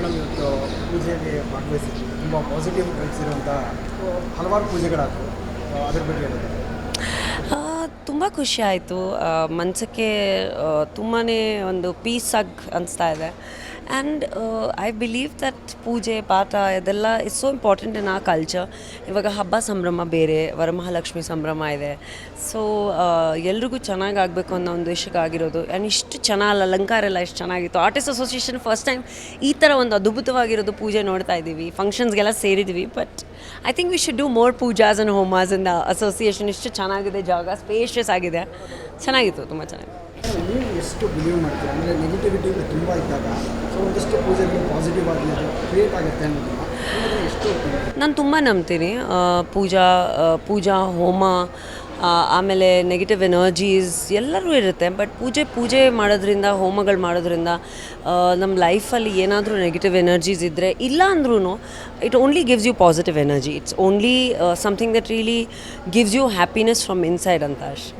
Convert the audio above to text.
Madam ಇವತ್ತು ಪೂಜೆಗೆ ಭಾಗವಹಿಸಿದ್ವಿ. ತುಂಬ ಪಾಸಿಟಿವ್ ಇರುವಂಥ ಹಲವಾರು ಪೂಜೆಗಳಾದವು. ಅದ್ರ ಬಗ್ಗೆ ಹೇಳಿದೆ. ತುಂಬ ಖುಷಿ ಆಯಿತು. ಮನಸ್ಸಕ್ಕೆ ತುಂಬಾ ಒಂದು ಪೀಸ್ ಆಗಿ ಅನಿಸ್ತಾ ಇದೆ. ಆ್ಯಂಡ್ ಐ ಬಿಲೀವ್ ದಟ್ ಪೂಜೆ, ಪಾಠ ಇದೆಲ್ಲ ಇಸ್ ಸೋ ಇಂಪಾರ್ಟೆಂಟ್ ಇನ್ ಆ ಕಲ್ಚರ್ ಇವಾಗ ಹಬ್ಬ ಸಂಭ್ರಮ ಬೇರೆ, ವರಮಹಾಲಕ್ಷ್ಮಿ ಸಂಭ್ರಮ ಇದೆ. ಸೊ ಎಲ್ರಿಗೂ ಚೆನ್ನಾಗಿ ಆಗಬೇಕು ಅನ್ನೋ ಒಂದು ಆಗಿರೋದು. ಆ್ಯಂಡ್ ಇಷ್ಟು ಚೆನ್ನಾಗಿ ಅಲಂಕಾರ ಎಲ್ಲ ಇಷ್ಟು ಚೆನ್ನಾಗಿತ್ತು. ಆರ್ಟಿಸ್ಟ್ ಅಸೋಸಿಯೇಷನ್ ಫಸ್ಟ್ ಟೈಮ್ ಈ ಥರ ಒಂದು ಅದ್ಭುತವಾಗಿರೋದು ಪೂಜೆ ನೋಡ್ತಾ ಇದ್ದೀವಿ. ಫಂಕ್ಷನ್ಸ್ಗೆಲ್ಲ ಸೇರಿದ್ವಿ but I think we should do more pujas and homas in the association ಇಷ್ಟು ಚೆನ್ನಾಗಿದೆ ಜಾಗ ಸ್ಪೇಷಿಯಸ್ ಆಗಿದೆ. ಚೆನ್ನಾಗಿತ್ತು ತುಂಬ ಚೆನ್ನಾಗಿ ನೀವು ಎಷ್ಟು ಬಿಲೀವ್ ಮಾಡ್ತೀರಾ? ಅಂದರೆ ನೆಗೆಟಿವಿಟಿ ತುಂಬ ಇದ್ದಾಗ ಸೊ ಒಂದಷ್ಟು ಪೂಜೆಗಳು ಪಾಸಿಟಿವ್ ಆಗಿ ಕ್ರಿಯೇಟ್ ಆಗುತ್ತೆ ಅನ್ನೋದನ್ನ ಎಷ್ಟು ನಾನು ತುಂಬ ನಂಬ್ತೀನಿ. ಪೂಜಾ ಪೂಜಾ ಹೋಮ ಆಮೇಲೆ ನೆಗೆಟಿವ್ ಎನರ್ಜೀಸ್ ಎಲ್ಲರೂ ಇರುತ್ತೆ. ಬಟ್ ಪೂಜೆ ಪೂಜೆ ಮಾಡೋದ್ರಿಂದ ಹೋಮಗಳು ಮಾಡೋದ್ರಿಂದ ನಮ್ಮ ಲೈಫಲ್ಲಿ ಏನಾದರೂ ನೆಗೆಟಿವ್ ಎನರ್ಜೀಸ್ ಇದ್ದರೆ ಇಲ್ಲ ಅಂದ್ರೂ it only gives you positive energy it's only something that really gives you happiness from inside ಅಂತ ಅಷ್ಟೇ.